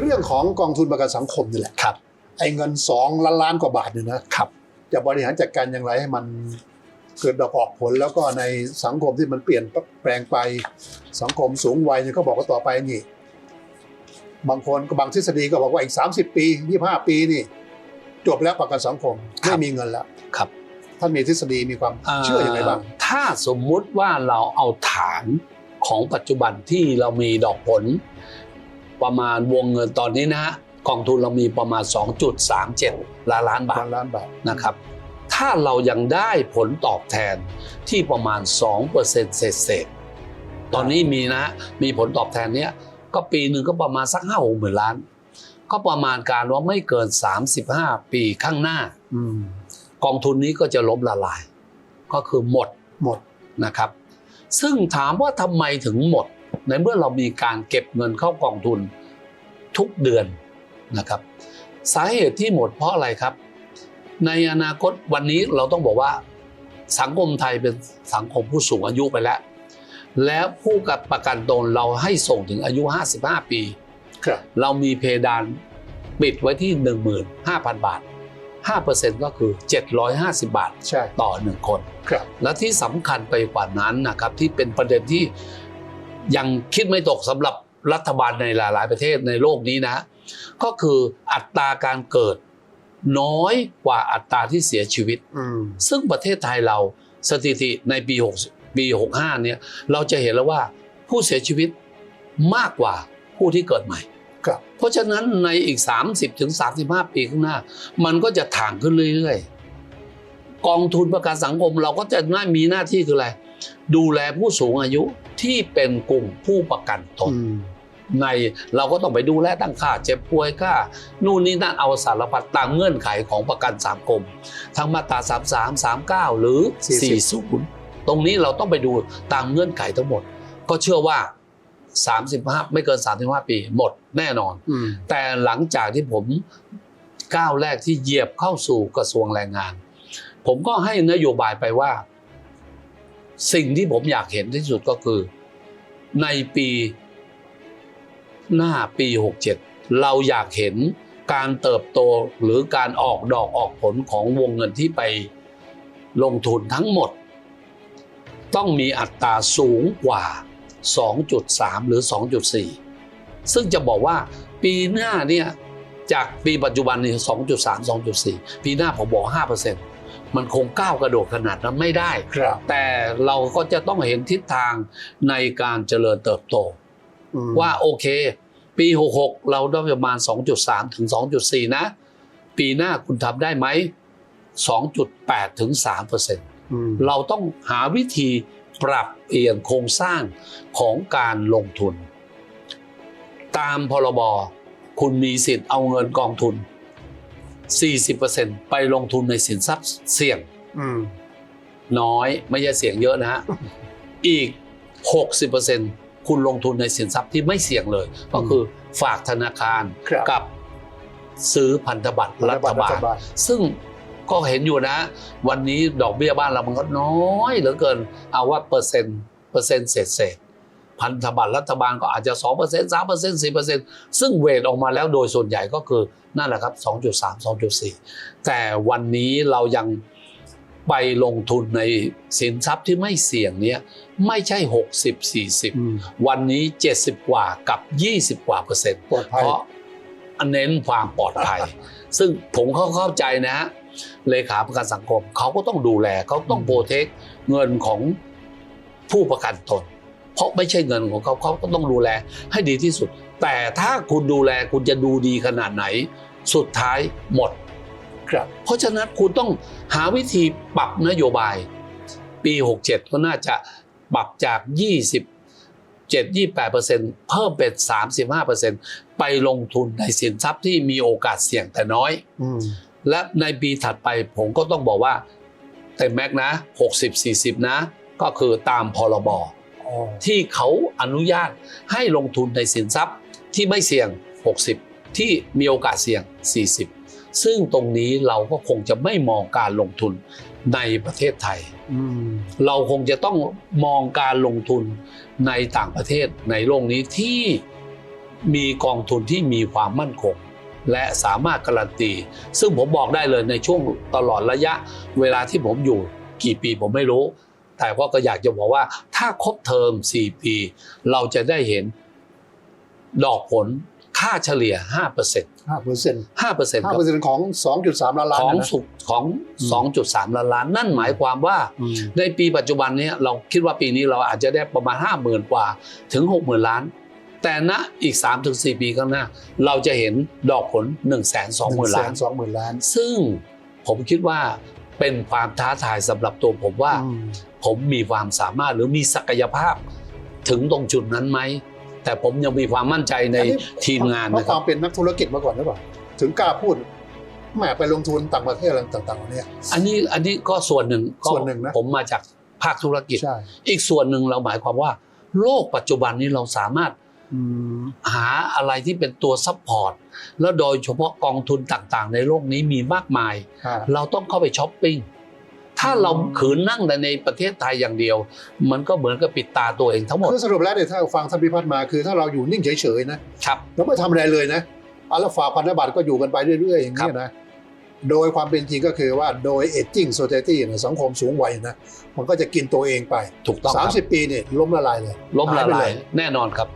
เรื่องของกองทุนประกันสังคมนี่แหละครับไอ้เงินสองล้านล้านกว่าบาทเนี่ยนะครับจะบริหารจัดการอย่างไรให้มันเกิดดอกออกผลแล้วก็ในสังคมที่มันเปลี่ยนแปลงไปสังคมสูงวัยเนี่ยก็บอกว่าต่อไปนี่ บางคนก็บางทฤษฎีก็บอกว่าอีก 30 ปี25ปีนี่ จบแล้วประกันสังคมครัไม่บมีเงินแล้วครับท่านมีทฤษฎีมีความเชื่ออย่างไรบ้างถ้าสมมุติว่าเราเอาฐานของปัจจุบันที่เรามีดอกผล ประมาณวงเงินตอนนี้นะฮะกองทุนเรามีประมาณ 2.37 ล้านล้านบาทล้านล้านบาทนะครับถ้าเรายังได้ผลตอบแทนที่ประมาณ 2%เศษเศษๆตอนนี้มีนะมีผลตอบแทนเนี้ยก็ปีหนึ่งก็ประมาณสักห้าหกหมื่นล้าน ก็ประมาณการว่าไม่เกิน 35 ปีข้างหน้าอืมกองทุนนี้ก็จะล้มละลาย ก็คือหมดหมดนะครับ ซึ่งถามว่าทำไมถึงหมด ในเมื่อเรามีการเก็บเงินเข้ากองทุนทุกเดือนนะครับ สาเหตุที่หมดเพราะอะไรครับ ในอนาคตวันนี้เราต้องบอกว่าสังคมไทยเป็นสังคมผู้สูงอายุไปแล้ว แล้วผู้กับประกันตนเราให้ส่งถึงอายุ 55 ปีครับเรามีเพดานปิดไว้ที่ 15,000 บาท 5%ก็คือ 750 บาทใช่ต่อหนึ่งคนครับและที่สำคัญไปกว่านั้นนะครับที่เป็นประเด็นที่ ยังคิดไม่ตกสำหรับรัฐบาลในหลาย ๆ ประเทศในโลกนี้นะ ก็คืออัตราการเกิดน้อยกว่าอัตราที่เสียชีวิตอืมซึ่งประเทศไทยเราสถิติในปี6ปี65เนี่ยเราจะเห็นแล้วว่าผู้เสียชีวิตมากกว่าผู้ที่เกิดใหม่ครับเพราะฉะนั้นในอีก 30ถึง35 ปีข้างหน้า มันก็จะถ่างขึ้นเรื่อยๆ กองทุนประกันสังคมเราก็จะน่ามีหน้าที่คืออะไร ดูแลผู้สูงอายุ ที่เป็นกลุ่มผู้ประกันตนอืมในเราก็ต้องไปดูแลตั้งค่าเจ็บป่วยค่านู่นนี่นั่นเอาสารพัดตามเงื่อนไขของประกันสังคมทั้งมาตรา33 39 หรือ 40 ตรงนี้เราต้องไปดูตามเงื่อนไขทั้งหมด ก็เชื่อว่า 35 ไม่เกิน 35 ปีหมดแน่นอนอืมแต่หลังจากที่ผมก้าวแรกที่เหยียบเข้าสู่กระทรวงแรงงาน ผมก็ให้นโยบายไปว่า สิ่งที่ผมอยากเห็นที่สุดก็คือ ในปีหน้าปี 67 เราอยากเห็นการเติบโตหรือการออกดอกออกผลของวงเงินที่ไปลงทุนทั้งหมด ต้องมีอัตราสูงกว่า 2.3 หรือ 2.4 ซึ่งจะบอกว่าปีหน้าเนี่ยจากปีปัจจุบันนี่2.3 2.4 ปีหน้าผมบอก 5% มันคงก้าวกระโดดขนาดนั้นไม่ได้ครับแต่เราก็จะต้องเห็นทิศทางในการเจริญเติบโตอืมว่าโอเค ปี 66 เราได้ประมาณ 2.3 ถึง 2.4 นะ ปีหน้าคุณทำได้ไหม 2.8 ถึง3%อืมเราต้องหาวิธีปรับเปลี่ยนโครงสร้างของการลงทุน ตามพรบคุณมีสิทธิ์เอาเงินกองทุน 40%ไปลงทุนในสินทรัพย์เสี่ยงอืมน้อยไม่ใช่เสี่ยงเยอะนะฮะอีก 60%คุณลงทุนในสินทรัพย์ที่ไม่เสี่ยงเลย ก็คือฝากธนาคารครับกับซื้อพันธบัตรรัฐบาล ซึ่งก็เห็นอยู่นะ วันนี้ดอกเบี้ยบ้านเรามันก็น้อยเหลือเกิน เอาว่าเปอร์เซ็นต์เปอร์เซ็นต์เศษเศษๆ พันธบัตรรัฐบาลก็อาจจะ 2% 3% 4%ซึ่งเวทออกมาแล้วโดยส่วนใหญ่ก็คือนั่นแหละครับ 2.3 2.4 แต่วันนี้เรายังไปลงทุนในสินทรัพย์ที่ไม่เสี่ยงเนี้ยไม่ใช่ 60 40อืมวันนี้ 70 กว่ากับ 20 กว่าเปอร์เซ็นต์ปลอดภัยเพราะเน้นความปลอดภัย ซึ่งผมเข้าเข้าใจนะฮะเลขาประกันสังคมเขาก็ต้องดูแลเขาต้องโปรเทคเงินของผู้ประกันตน เพราะไม่ใช่เงินของเขาเขาก็ต้องดูแลให้ดีที่สุด แต่ถ้าคุณดูแลคุณจะดูดีขนาดไหน สุดท้ายหมดครับเพราะฉะนั้นคุณต้องหาวิธีปรับนโยบาย ปี 67 ก็น่าจะปรับจาก27 28เปอร์เซ็นต์เพิ่มเป็น 35เปอร์เซ็นต์ไปลงทุนในสินทรัพย์ที่มีโอกาสเสี่ยงแต่น้อยอืมและในปีถัดไปผมก็ต้องบอกว่าเต็มแม็กซ์นะ 60 40 นะ ก็คือตามพรบอ๋อ ที่เขาอนุญาตให้ลงทุนในสินทรัพย์ที่ไม่เสี่ยง 60 ที่มีโอกาสเสี่ยง 40 ซึ่งตรงนี้เราก็คงจะไม่มองการลงทุนในประเทศไทยอืมเราคงจะต้องมองการลงทุนในต่างประเทศในโลกนี้ที่มีกองทุนที่มีความมั่นคง และสามารถการันตี ซึ่งผมบอกได้เลยในช่วงตลอดระยะเวลาที่ผมอยู่กี่ปีผมไม่รู้ แต่ว่าก็อยากจะบอกว่า ถ้าครบเทอม 4 ปี เราจะได้เห็นดอกผลค่าเฉลี่ย5%ห้าเปอร์เซ็นต์5%ห้าคเปรัอบร์เซ็นต์ของสองจุดสามล้านล้านของนะสุขของ 2.3 ล้านล้าน นั่นหมายความว่าอืมในปีปัจจุบันเนี้เราคิดว่าปีนี้เราอาจจะได้ประมาณ 5 0,000 กว่าถึง 60,000 ล้าน แต่ณอีก 3-4 ปีข้างหน้า เราจะเห็นดอกผล 1 2 0 0 0 0 ล้านสองหมื่นล้านซึ่งผมคิดว่า เป็นความท้าทายสำหรับตัวผมว่าอืมผมมีความสามารถหรือมีศักยภาพ ถึงตรงจุดนั้นไหมแต่ผมยังมีความมั่นใจในอันนี้ทีมงานเพราะนะคครัวาบมเป็นนักธุรกิจมาก่อนหรือเปล่าถึงกล้าพูดแหมไปลงทุนต่างประเทศอะไรต่างๆเหล่านี้อันนี้อันนี้ก็ส่วนหนึ่งก็ส่วนหนึ่งนะผมมาจากภาคธุรกิจใช่อีกส่วนหนึ่งเราหมายความว่า โลกปัจจุบันนี้เราสามารถอืม หาอะไรที่เป็นตัวซัพพอร์ตแล้วโดยเฉพาะกองทุนต่างๆ ในโลกนี้มีมากมายฮะเราต้องเข้าไปช้อปปิ้งถ้าเราอืมขืนนั่งแต่ในประเทศไทยอย่างเดียว มันก็เหมือนกับปิดตาตัวเองทั้งหมดคือสรุปแล้วเนี่ยถ้าฟังท่านพิพัฒน์มาคือถ้าเราอยู่นิ่งเฉยๆนะครับเราไม่ทำอะไรเลยนะอัลฟาพันธบัตรก็อยู่กันไปเรื่อยๆอย่างนี้ยนะโดยความเป็นจริงก็คือว่าโดยเอจจิ้งโซเ i ตี้เนี่ยสังคมสูงวัยนะมันก็จะกินตัวเองไปถูกต้องครับ30ปีเนี่ยล้มละลายเลยล้มละหไปลายเแน่นอนครับ